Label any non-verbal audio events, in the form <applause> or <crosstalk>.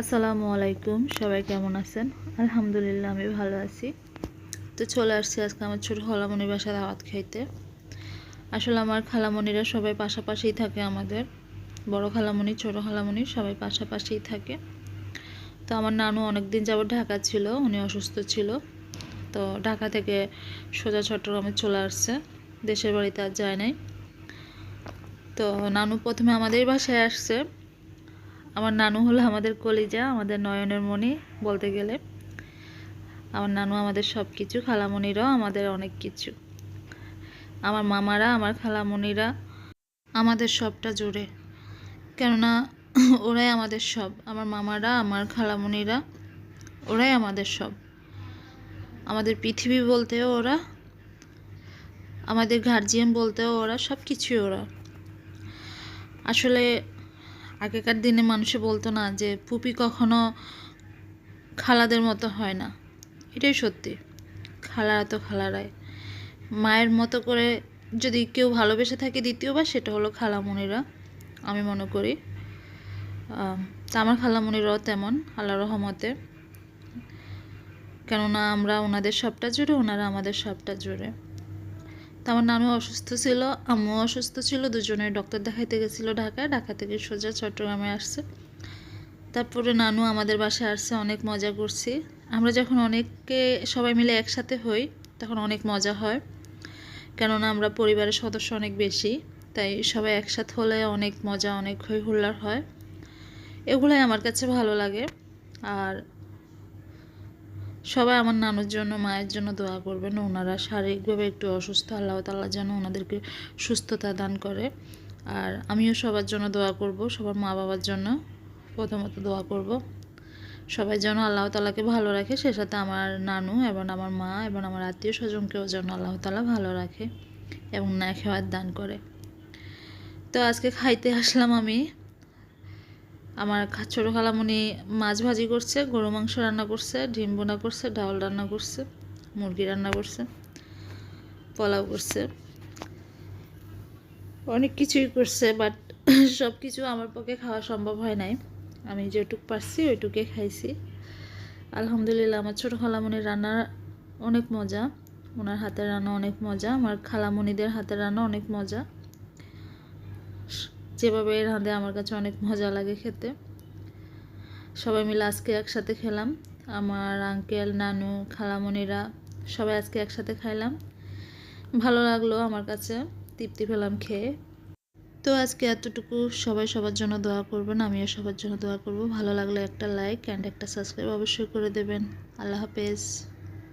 আসসালামু আলাইকুম, সবাই কেমন আছেন? আলহামদুলিল্লাহ, আমি ভালো আছি। তো চলে আসছি আজকে আমার ছোটো খালামণির বাসায় দাওয়াত খাইতে। আসলে আমার খালামণিরা সবাই পাশাপাশিই থাকে আমাদের। বড় খালামণি, ছোটো খালামণি সবাই পাশাপাশিই থাকে। তো আমার নানু অনেক দিন যাবত ঢাকা ছিল, উনি অসুস্থ ছিল। তো ঢাকা থেকে সোজা চট্টগ্রামে চলে আসছে। দেশের বাড়িতে আর যায় নাই। তো নানু প্রথমে আমাদের বাসায় আসছে। আমার নানু হলো আমাদের কলিজা, আমাদের নয়নের মণি বলতে গেলে। আমার নানু আমাদের সব কিছু খালামণিরাও আমাদের অনেক কিছু। আমার মামারা, আমার খালামণিরা আমাদের সবটা জুড়ে কেননা ওরাই আমাদের সব। আমার মামারা, আমার খালামণিরা, ওরাই আমাদের সব। আমাদের পৃথিবী বলতেও ওরা, আমাদের গার্জিয়ান বলতেও ওরা সব কিছুই ওরা। আসলে আগেকার দিনে মানুষে বলতো না যে পুপি কখনো খালাদের মতো হয় না। এটাই সত্যি। খালারা তো খালারাই। মায়ের মতো করে যদি কেউ ভালোবেসে থাকে দ্বিতীয়বার, সেটা হলো খালামণিরা আমি মনে করি। তা আমার খালামণিরাও তেমন আল্লাহ রহমতে। কেননা আমরা ওনাদের সবটা জুড়ে ওনারা আমাদের সবটা জুড়ে তো আমার নানু অসুস্থ ছিল আম্মু অসুস্থ ছিল দুজনে ডক্টর দেখাইতে গেছিল ঢাকায়, ঢাকা থেকে সোজা চট্টগ্রামে আসছে। তারপরে নানু আমাদের বাসায় আসছে, অনেক মজা করছি। আমরা যখন অনেককে সবাই মিলে একসাথে হই, তখন অনেক মজা হয়। কেননা আমরা পরিবারের সদস্য অনেক বেশি, তাই সবাই একসাথে হলে অনেক মজা, অনেক হই হুল্লার হয়। এগুলোই আমার কাছে ভালো লাগে। আর সবাই আমার নানুর জন্য, মায়ের জন্য দোয়া করবেন। ওনারা শারীরিকভাবে একটু অসুস্থ, আল্লাহ তাল্লাহ যেন ওনাদেরকে সুস্থতা দান করে। আর আমিও সবার জন্য দোয়া করব, সবার মা বাবার জন্য প্রথমত দোয়া করব। সবাই যেন আল্লাহ তালাকে ভালো রাখে, সে সাথে আমার নানু এবং আমার মা এবং আমার আত্মীয় স্বজনকেও যেন আল্লাহ তালা ভালো রাখে এবং না খেওয়ার দান করে। তো আজকে খাইতে আসলাম আমি আমার ছোটো খালামণি মাছ ভাজি করছে, গরু মাংস রান্না করছে, ডিম বোনা করছে, ডাউল রান্না করছে, মুরগি রান্না করছে, পোলাও করছে। অনেক কিছুই করছে বাট <coughs> সব কিছু আমার পক্ষে খাওয়া সম্ভব হয় নাই। আমি যেটুক পারছি ওইটুকে খাইছি। আলহামদুলিল্লাহ, আমার ছোটো খালামণির রান্না অনেক মজা। ওনার হাতের রান্না অনেক মজা, আমার খালামণিদের হাতের রান্না অনেক মজা। যেভাবে রাঁধে আমার কাছে অনেক মজা লাগে খেতে। সবাই মিলে আজকে একসাথে খেলাম। আমার আঙ্কেল নানু, খালামণিরা সবাই আজকে একসাথে খাইলাম। ভালো লাগল আমার কাছে, তৃপ্তি পেলাম খেয়ে। তো আজকে এতটুকু। সবাই সবার জন্য দোয়া করবেন, আমিও সবার জন্য দোয়া করব। ভালো লাগলে একটা লাইক অ্যান্ড একটা সাবস্ক্রাইব অবশ্যই করে দেবেন। আল্লাহ হাফেজ।